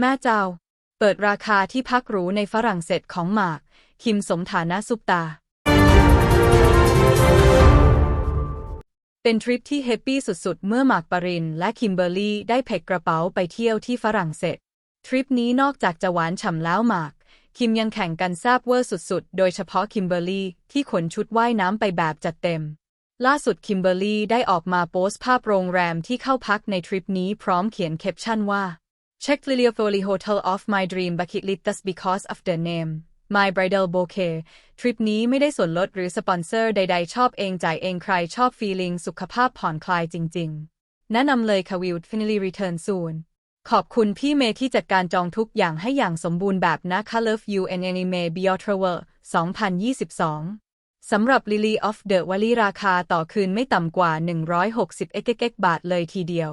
แม่เจ้า เปิดราคาที่พักหรูในฝรั่งเศสของหมาก คิมสมฐานะซุปตา เป็นทริปที่แฮปปี้สุดๆ เมื่อหมากปรินและคิมเบอร์รี่ได้แพ็กกระเป๋าไปเที่ยวที่ฝรั่งเศส ทริปนี้นอกจากจะหวานฉ่ำแล้วหมาก คิมยังแข่งกันแซบเวอร์สุดๆ โดยเฉพาะคิมเบอร์รี่ที่ขนชุดว่ายน้ำไปแบบจัดเต็มล่าสุดคิมเบอร์รี่ได้ออกมาโพสต์ภาพโรงแรมที่เข้าพักในทริปนี้พร้อมเขียนแคปชั่นว่า Check Liliopoli Hotel of my dream bucket list just because of the name My Bridal Bouquet ทริปนี้ไม่ได้ส่วนลดหรือสปอนเซอร์ใดๆ ชอบเองจ่ายเองใครชอบฟีลิงสุขภาพผ่อนคลายจริงๆ แนะนำเลยค่ะ Will finally return soon ขอบคุณพี่เมย์ที่จัดการจองทุกอย่างให้อย่างสมบูรณ์แบบนะคะ Love you and anime Beyond Travel 2022 สำหรับ Lily of the Valley ราคาต่อคืนไม่ต่ำกว่า 160 เอกเกกบาทเลยทีเดียว